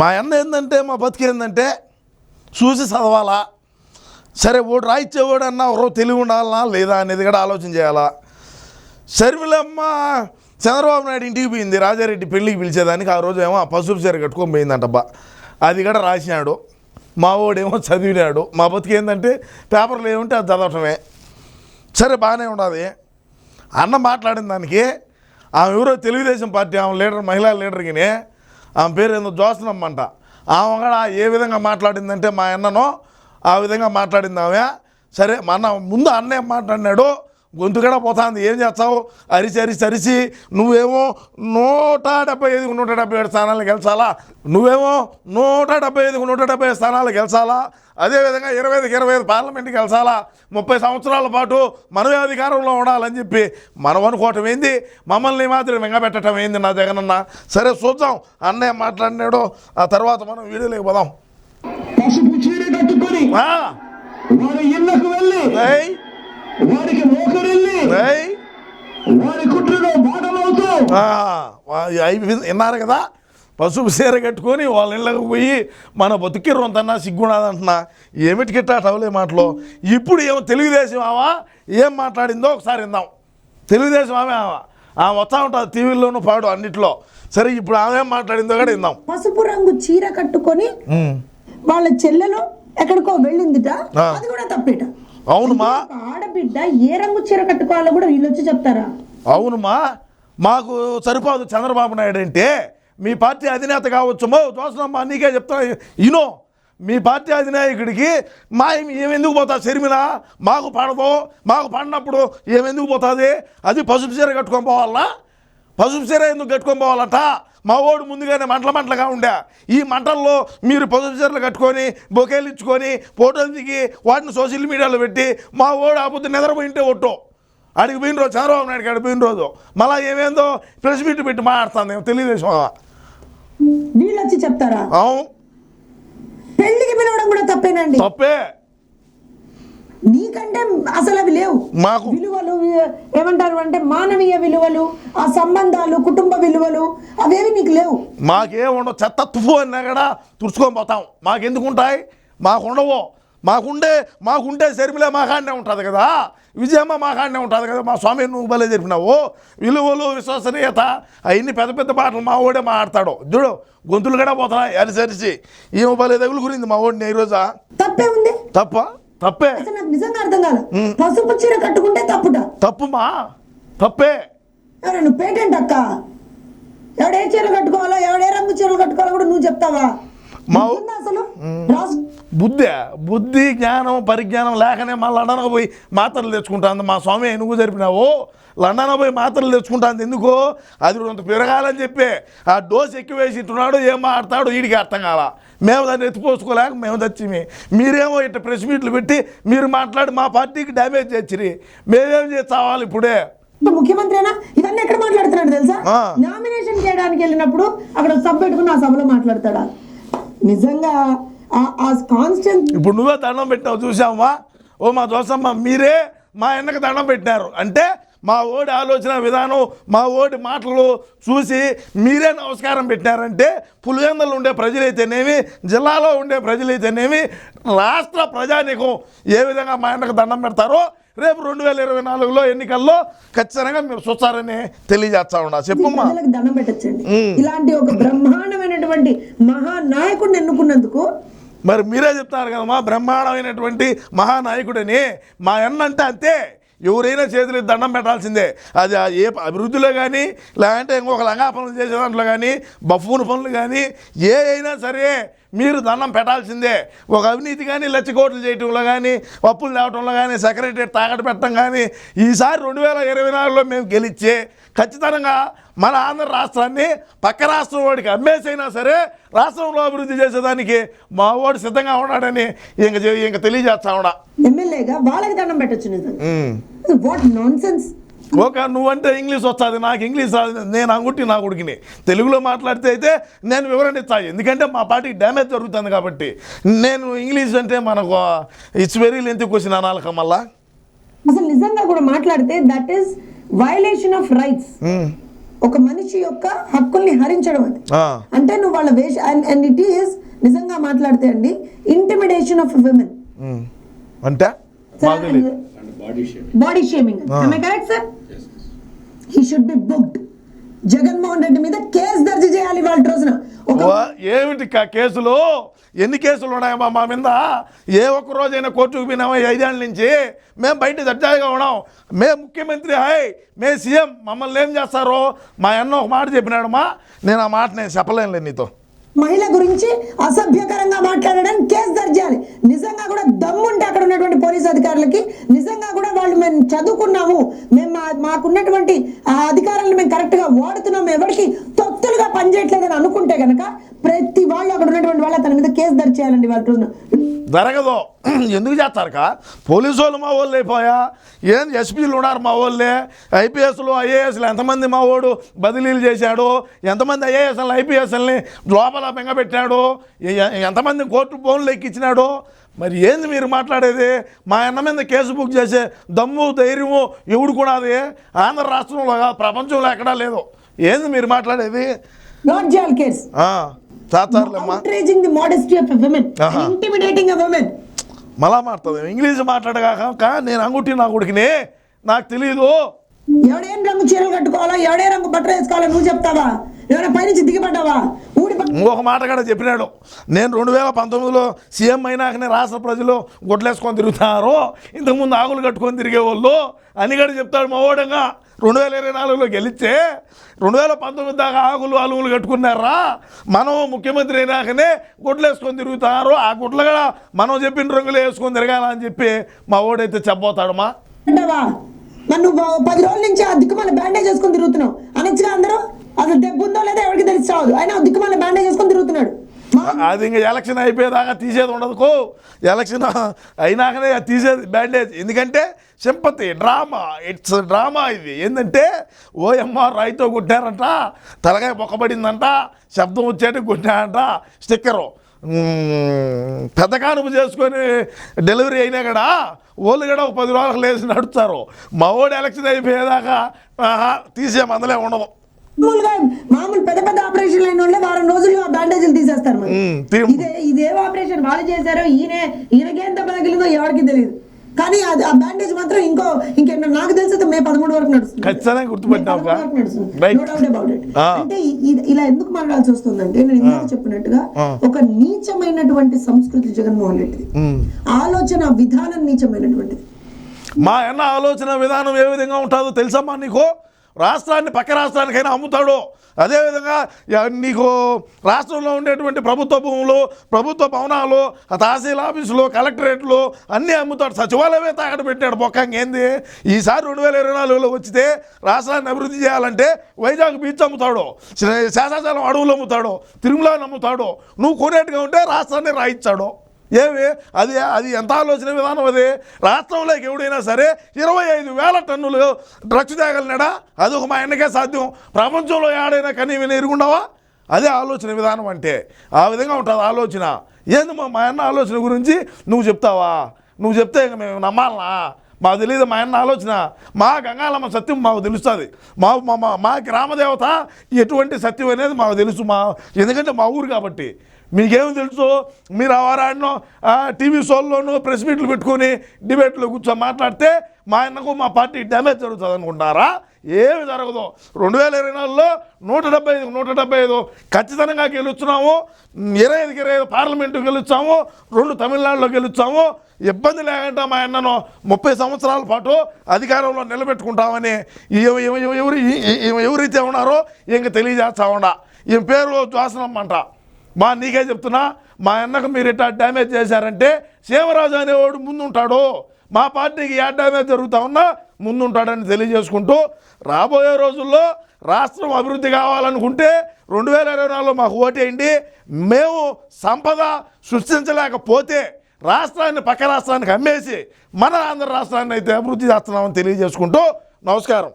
మా అన్న ఏంటంటే మా బతికి ఏంటంటే చూసి చదవాలా? సరే ఓడు రాయిచ్చేవాడు అన్న ఎవరో తెలివి ఉండాలనా లేదా అనేది కూడా ఆలోచన చేయాలా? షర్మిలమ్మ చంద్రబాబు నాయుడు ఇంటికి పోయింది రాజారెడ్డి పెళ్ళికి పిలిచేదానికి. ఆ రోజు ఏమో ఆ పసుపు చీర కట్టుకొని పోయిందంటబ్బా అది కూడా రాసినాడు. మా వాడేమో చదివినాడు. మా బతికి ఏంటంటే పేపర్లు ఏముంటే అది చదవటమే. సరే బాగానే ఉన్నది. అన్న మాట్లాడిన దానికి ఆమె ఎవరో తెలుగుదేశం పార్టీ ఆమె లీడర్ మహిళా లీడర్కినే ఆమె పేరు ఏందో అంట. ఆమె కూడా ఏ విధంగా మాట్లాడిందంటే మా అన్నను ఆ విధంగా మాట్లాడింది ఆమె. సరే మా అన్న ముందు అన్న ఏం మాట్లాడినాడు. గొంతు కూడా పోతుంది. ఏం చేస్తావు? అరిసి అరిసి అరిసి నువ్వేమో నూట డెబ్బై ఐదుకు నూట డెబ్బై ఏడు స్థానాలు గెలిచాలా? నువ్వేమో నూట డెబ్బై ఐదుకు నూట డెబ్బై ఐదు స్థానాలు గెలిచాలా? అదేవిధంగా ఇరవై ఐదుకి ఇరవై ఐదు పార్లమెంట్కి గెలిచాలా? ముప్పై సంవత్సరాల పాటు మనమే అధికారంలో ఉండాలని చెప్పి మనం అనుకోవటం ఏంది? మమ్మల్ని మాత్రం వెంగబెట్టడం ఏంది నా జగనన్న? సరే చూద్దాం. అన్నయ్య మాట్లాడినాడు ఆ తర్వాత మనం వీడియోలోకి పోదాం. పసుపు చీర కట్టుకొని ఇళ్ళకు వెళ్ళి ఏయ్, వారికి మోకరిల్లి. వారి కుట్రలో భాగమవుతూ విన్నారు కదా? పసుపు చీర కట్టుకొని వాళ్ళ ఇళ్ళకి పోయి మన బతుకి రొంతన్నా సిగ్గున్నదంటున్నా ఏమిటికిట్టా టవలే మాటలు? ఇప్పుడు ఏమో తెలుగుదేశం ఆవా? ఏం మాట్లాడిందో ఒకసారి విందాం. తెలుగుదేశం ఆమె ఆమె ఆమె వస్తూ ఉంటుంది టీవీలోనూ పాడు అన్నిట్లో. సరే ఇప్పుడు ఆమె ఏం మాట్లాడిందో కూడా విందాం. పసుపు రంగు చీర కట్టుకొని. వాళ్ళ చెల్లెలు ఎక్కడికో వెళ్ళిందిట. అది కూడా తప్పేట. అవునుమా ఆడబిడ్డ ఏ రంగు చీర కట్టుకోవాలో కూడా వీళ్ళు వచ్చి చెప్తారా అవునుమా మాకు సరిపోదు చంద్రబాబు నాయుడు అంటే. మీ పార్టీ అధినేత కావచ్చుమో దోసనమ్మా నీకే చెప్తా ఇనో మీ పార్టీ అధినాయకుడికి మా ఏమెందుకు పోతా షర్మిల? మాకు పడదు. మాకు పడినప్పుడు ఏమెందుకు పోతుంది? అది పసుపు చీర కట్టుకొని పోవాలా? పసుపు చీర ఎందుకు కట్టుకొని పోవాలట? మా ఓడు ముందుగానే మంటల మంటలుగా ఉండే. ఈ మంటల్లో మీరు పసుపు చీరలు కట్టుకొని బొకేలు ఇచ్చుకొని ఫోటోలు దిగి వాటిని సోషల్ మీడియాలో పెట్టి మా ఓడు ఆ పొద్దు నిద్రపోయింటే ఒట్టు. ఆడికి పోయిన రోజు చంద్రబాబు నాయుడు కాడికి పోయిన రోజు. మళ్ళీ ఏమేందో ప్రెస్ మీట్ పెట్టి మాట్లాడుతుంది తెలుగుదేశం. వీళ్ళు వచ్చి చెప్తారా? అవును. పెళ్ళికి పిలవడం కూడా తప్పేనండి. తప్పే. నీకంటే అసలు అవి లేవు. మాకు విలువలు ఏమంటారు అంటే మానవీయ విలువలు ఆ సంబంధాలు కుటుంబ విలువలు అవేవి నీకు లేవు. మాకేముండవు చెత్త తుఫు అన్నా కూడా తుడుచుకొని పోతాం. మాకెందుకు ఉంటాయి మాకుండవు. మాకుండే మాకుంటే శర్మిలే మా కాడనే ఉంటుంది కదా. విజయమ్మ మా కాడనే ఉంటుంది కదా. మా స్వామి నువ్వు భలే చెప్పినావు. విలువలు విశ్వసనీయత అవన్నీ పెద్ద పెద్ద మాటలు మా ఓడే మాట్లాడతాడు. చూడు గొంతులు కూడా పోతున్నాయి అరిసరిసి ఈమె భలే తగులు గురింది మా ఓడిని ఈరోజా. తప్పే ఉంది. తప్ప? తప్పే. నాకు నిజంగా అర్థం కాదు పసుపు చీర కట్టుకుంటే తప్పుట. తప్పుమా? తప్పే. ఎవరు నువ్వు పేటెంట్ అక్క? ఎవడే చీర కట్టుకోవాలో ఎవడే రంగు చీరలు కట్టుకోవాలో కూడా నువ్వు చెప్తావా? మా ఉందా అసలు? రాసు బుద్ధి. బుద్ధి జ్ఞానం పరిజ్ఞానం లేకనే మా లండన్కి పోయి మాత్రలు తెచ్చుకుంటాను మా స్వామి నువ్వు జరిపినావు. లండన్ పోయి మాత్రలు తెచ్చుకుంటాను ఎందుకు? అది కొంత పెరగాలని చెప్పి. ఆ డోస్ ఎక్కువ వేసి ఏం మాట్లాడతాడు వీడికి అర్థం కాల. మేము దాన్ని ఎత్తిపోసుకోలేక మేము తెచ్చి మీరేమో ఇట్లా ప్రెస్ మీట్లు పెట్టి మీరు మాట్లాడి మా పార్టీకి డ్యామేజ్ తెచ్చిరి మేమేం చేస్తావాలి ఇప్పుడే. ఇప్పుడు ముఖ్యమంత్రినా? ఇవన్నీ ఎక్కడ మాట్లాడుతున్నాడు తెలుసా. నామినేషన్ చేయడానికి వెళ్ళినప్పుడు అక్కడ సబ్ పెట్టుకుని ఆ సభలో మాట్లాడతాడా? నిజంగా ఆ- ఆ కాన్స్టెంట్ ఇప్పుడు నువ్వే దండం పెట్టావు చూసావా ఓ మా దోసమ్మ మీరే మా ఎన్నక దండం పెట్టారు అంటే మా ఓడి ఆలోచన విధానం మా ఓడి మాటలు చూసి మీరే నమస్కారం పెట్టారంటే పులివెందలు ఉండే ప్రజలైతేనేమి జిల్లాలో ఉండే ప్రజలైతేనేమి రాష్ట్ర ప్రజానికం ఏ విధంగా మా ఎన్నకు దండం పెడతారో రేపు రెండు వేల ఇరవై నాలుగులో ఎన్నికల్లో ఖచ్చితంగా మీరు చూస్తారని తెలియజేస్తా ఉన్నా. చెప్పమ్మా. ప్రజలకు దండం పెట్టచ్చండి. ఇలాంటి ఒక బ్రహ్మాండమైనటువంటి మహానాయకుడిని ఎన్నుకున్నందుకు మరి మీరే చెప్తారు కదమ్మా బ్రహ్మాండమైనటువంటి మహానాయకుడని. మా అన్న అంటే అంతే. ఎవరైనా చేతులు దండం పెట్టాల్సిందే. అది ఏ అభివృద్ధిలో కానీ లేదంటే ఇంకొక లంగా పనులు చేసే దాంట్లో కానీ బఫూన్ పనులు కానీ ఏ అయినా సరే మీరు దండం పెట్టాల్సిందే. ఒక అవినీతి కానీ లచ్చకోట్లు చేయటంలో కానీ అప్పులు తేవటంలో కానీ సెక్రటరీ తాకట్టు పెట్టడం కానీ ఈసారి రెండు వేల ఇరవై నాలుగులో మేము గెలిచే ఖచ్చితంగా మన ఆంధ్ర రాష్ట్రాన్ని పక్క రాష్ట్రం వాడికి అమ్మేసైనా సరే రాష్ట్రంలో అభివృద్ధి చేసేదానికి మా వాడు సిద్ధంగా ఉన్నాడని ఇంక ఇంక తెలియజేస్తా ఉన్నా. ఎమ్మెల్యేగా వాళ్ళకి దండం పెట్టచ్చు వాట్ నాన్ సెన్స్ ఒక నువ్వంటే ఇంగ్లీష్ వస్తుంది నాకు ఇంగ్లీష్ రాదు నేను అంగుట్టి నా కొడుకుని. తెలుగులో మాట్లాడితే అయితే నేను వివరణ ఇస్తా. ఎందుకంటే మా పార్టీకి డ్యామేజ్ జరుగుతుంది కాబట్టి. నేను ఇంగ్లీష్ అంటే మనకు ఇట్స్ వెరీ లెంత్ క్వశ్చన్ అనాలక మళ్ళా. అసలు నిజంగా కూడా మాట్లాడితే that is violation of rights ఒక మనిషి యొక్క హక్కుల్ని హరించడం అది. అంటే నువ్వు వాళ్ళ వేష అండ్ ఇట్ ఈస్ నిజంగా మాట్లాడితే అండి ఇంటిమిడేషన్ ఆఫ్ విమెన్. అంటే. Body shaming correct sir he should be booked Jaganmohan Reddy మీద కేసు దర్జీ చేయాలి వాళ్ళ రోజున. ఏమిటి కేసులు? ఎన్ని కేసులు ఉన్నాయమ్మా మా మీద? ఏ ఒక్క రోజైనా కోర్టుకు పోయినామా ఐదేళ్ళ నుంచి? మేము బయట దర్జాగా ఉన్నాం. మేము ముఖ్యమంత్రి హాయ్ మే సీఎం. మమ్మల్ని ఏం చేస్తారో? మా అన్న ఒక మాట చెప్పినాడమ్మా. నేను ఆ మాట నేను చెప్పలేనులే నీతో. మహిళ గురించి అసభ్యకరంగా మాట్లాడడానికి కేసు దర్జాలి నిజంగా కూడా దమ్ముంటే అక్కడ ఉన్నటువంటి పోలీస్ అధికారులకి నిజంగా కూడా వాళ్ళు మేము చదువుకున్నాము. మేము మా- మాకున్నటువంటి ఆ అధికారాలను మేము కరెక్ట్గా వాడుతున్నాము. ఎవరికి తొత్తులుగా పనిచేయట్లేదని అనుకుంటే కనుక ప్రతి వాళ్ళు అక్కడ ఉన్నటువంటి వాళ్ళు తన మీద కేసు దర్జీ చేయాలండి వాళ్ళ. రోజున జరగదు. ఎందుకు చేస్తారు కా పోలీసు వాళ్ళు మా వాళ్ళు అయిపోయా ఏం ఎస్పీలు ఉన్నారు మా వాళ్ళే? ఐపీఎస్లు ఐఏఎస్లు ఎంతమంది మా వాడు బదిలీలు చేశాడు? ఎంతమంది ఐఏఎస్ఎల్ ఐపీఎస్ఎల్ని లోపల బెంగపెట్టాడు? ఎంతమంది కోర్టు ఫోన్లు ఎక్కించినాడు? మరి ఏంది మీరు మాట్లాడేది? మా అన్న మీద కేసు బుక్ చేసే దమ్ము ధైర్యము ఎవడు కూడా అది? ఆంధ్ర రాష్ట్రంలో ప్రపంచంలో ఎక్కడా లేదు. ఏంది మీరు మాట్లాడేది? Case. Outraging the a woman. ఆహా. intimidating a woman. మళ్ళా మాట్లాడదాం ఇంగ్లీష్ మాట్లాడగాక నేను అంగుటి నా కొడుకుని? నాకు తెలియదు ఎవడేం రంగు చీరలు కట్టుకోవాలా? ఎవడే రంగు బట్టలు వేసుకోవాలా? నువ్వు చెప్తావా? ఎవరైనా పైనుంచి దిగిపడ్డావా ఊడి ఇంకొక మాట కూడా చెప్పినాడు. నేను రెండు వేల పంతొమ్మిదిలో సీఎం అయినాకనే రాష్ట్ర ప్రజలు గుడ్లేసుకొని తిరుగుతున్నారు ఇంతకుముందు ఆకులు కట్టుకొని తిరిగేవాళ్ళు అని కూడా చెప్తాడు మా ఓడంగా. రెండు వేల ఇరవై నాలుగులో గెలిస్తే రెండు వేల పంతొమ్మిది దాకా ఆకులు అలుగులు కట్టుకున్నారా? మనం ముఖ్యమంత్రి అయినాకనే గుడ్లు వేసుకొని తిరుగుతున్నారు ఆ గుడ్లు కూడా మనం చెప్పిన రంగులు వేసుకొని తిరగాలని చెప్పి మా ఓడైతే చెప్పబోతాడమ్మా. నన్ను పది రోజుల నుంచి ఆ దిక్కుమాల బ్యాండేజ్ వేసుకొని తిరుగుతున్నావు. అనొచ్చుగా అందరూ? అసలు దెబ్బ ఉందో లేదో ఎవరికి తెలిసి రావద్దు. అయినా దిక్కుమాల బ్యాండేజ్ అది ఇంకా ఎలక్షన్ అయిపోయేదాకా తీసేది ఉండదు కో. ఎలక్షన్ అయినాకనే తీసేది బ్యాండేజ్ ఎందుకంటే సింపతి డ్రామా. ఇట్స్ డ్రామా ఇది. ఏంటంటే ఓఎంఆర్ రాయితో కొట్టారంట తలకాయ పొక్కబడిందంట శబ్దం వచ్చేటి కొట్టారంట స్టిక్కరు పెద్ద కానుపు చేసుకొని డెలివరీ అయినా కూడా వాళ్ళు కూడా ఒక పది రోజులకు లేచి నడుస్తారు మా ఓడి ఎలక్షన్ అయిపోయేదాకా ఆహా, తీసే మందలే ఉండదు. మామూలుగా మామూలు పెద్ద పెద్ద ఆపరేషన్లు అయిన వాళ్ళే వారం రోజుల్లో ఆ బ్యాండేజీలు తీసేస్తారు మరి. ఇదే ఇదేం ఆపరేషన్ వాళ్ళు చేశారో ఈయన ఈయనకేం దెబ్బ తగిలిందో ఎవరికి తెలియదు. కానీ అది ఆ బ్యాండేజ్ మాత్రం ఇంకో ఇంకేమన్నా నాకు తెలిసి మే పదమూడు వరకు నడుస్తుంది. ఖచ్చితంగా మే. అంటే ఇలా ఎందుకు మాట్లాడాల్సి వస్తుందంటే నేను ఇందాక చెప్పినట్టుగా. ఒక నీచమైనటువంటి సంస్కృతి జగన్మోహన్ రెడ్డిది. ఆలోచన విధానం నీచమైనటువంటిది. మా అన్న ఆలోచన విధానం ఏ విధంగా ఉంటుందో తెలుసమ్మా నీకు? రాష్ట్రాన్ని పక్క రాష్ట్రానికైనా అమ్ముతాడు. అదేవిధంగా నీకు రాష్ట్రంలో ఉండేటువంటి ప్రభుత్వ భూములు ప్రభుత్వ భవనాలు తహసీల్ ఆఫీసులు కలెక్టరేట్లు అన్నీ అమ్ముతాడు. సచివాలయమే తాకట్టు పెట్టాడు బొక్కంగా. ఏంది? ఈసారి రెండు వేల ఇరవై నాలుగులో వచ్చితే రాష్ట్రాన్ని అభివృద్ధి చేయాలంటే వైజాగ్ బీచ్ అమ్ముతాడు శాసాచలం అడవులు అమ్ముతాడు తిరుమలని అమ్ముతాడు నువ్వు కొనేట్టుగా ఉంటే రాష్ట్రాన్ని రాయిస్తాడు ఏమి? అది అది ఎంత ఆలోచన విధానం అది? రాష్ట్రంలోకి ఎవడైనా సరే ఇరవై ఐదు వేల టన్నులు డ్రగ్స్ తేగలినాడా? అది ఒక మా ఆయనకే సాధ్యం. ప్రపంచంలో ఏడైనా కనీ ఎరుగుండవా? అదే ఆలోచన విధానం అంటే. ఆ విధంగా ఉంటుంది ఆలోచన. ఏంది మా అన్న ఆలోచన గురించి నువ్వు చెప్తావా? నువ్వు చెప్తే ఇంక మేము నమ్మాలనా? మాకు తెలియదు మా అన్న ఆలోచన. మా గంగాలమ్మ సత్యం మాకు తెలుస్తుంది. మా మా- మా గ్రామదేవత ఎటువంటి సత్యం అనేది మాకు తెలుసు మా ఎందుకంటే మా ఊరు కాబట్టి. మీకేం తెలుసు? మీరు ఆ వారాడినో టీవీ షోల్లోనూ ప్రెస్ మీట్లు పెట్టుకొని డిబేట్లో కూర్చో మాట్లాడితే మా ఆయనకు మా పార్టీ డ్యామేజ్ జరుగుతుంది అనుకుంటారా ఏమి జరగదు. రెండు వేల ఇరవై నాలుగులో నూట డెబ్బై ఐదు నూట డెబ్బై ఐదు ఖచ్చితంగా గెలుచున్నాము. ఇరవై ఐదుకి ఇరవై ఐదు పార్లమెంటు గెలుస్తాము. రెండు తమిళనాడులో గెలుచాము ఇబ్బంది లేకుండా మా అన్నను ముప్పై సంవత్సరాల పాటు అధికారంలో నిలబెట్టుకుంటామని ఎవరు ఎవరైతే ఉన్నారో ఇంక తెలియజేస్తా ఉండ ఈ పేరు జ్వాసనమ్మ అంట. మా నీకే చెప్తున్నా మా అన్నకు మీరు ఇట్లా డ్యామేజ్ చేశారంటే సీమరాజు అనేవాడు ముందుంటాడు. మా పార్టీకి ఏ డ్యామేజ్ జరుగుతా ఉన్నా ముందుంటాడని తెలియజేసుకుంటూ రాబోయే రోజుల్లో రాష్ట్రం అభివృద్ధి కావాలనుకుంటే రెండు వేల ఇరవై నాలుగులో మాకు ఓటేయండి. మేము సంపద సృష్టించలేకపోతే రాష్ట్రాన్ని పక్క రాష్ట్రానికి అమ్మేసి మన ఆంధ్ర రాష్ట్రాన్ని అయితే అభివృద్ధి చేస్తున్నామని తెలియజేసుకుంటూ నమస్కారం.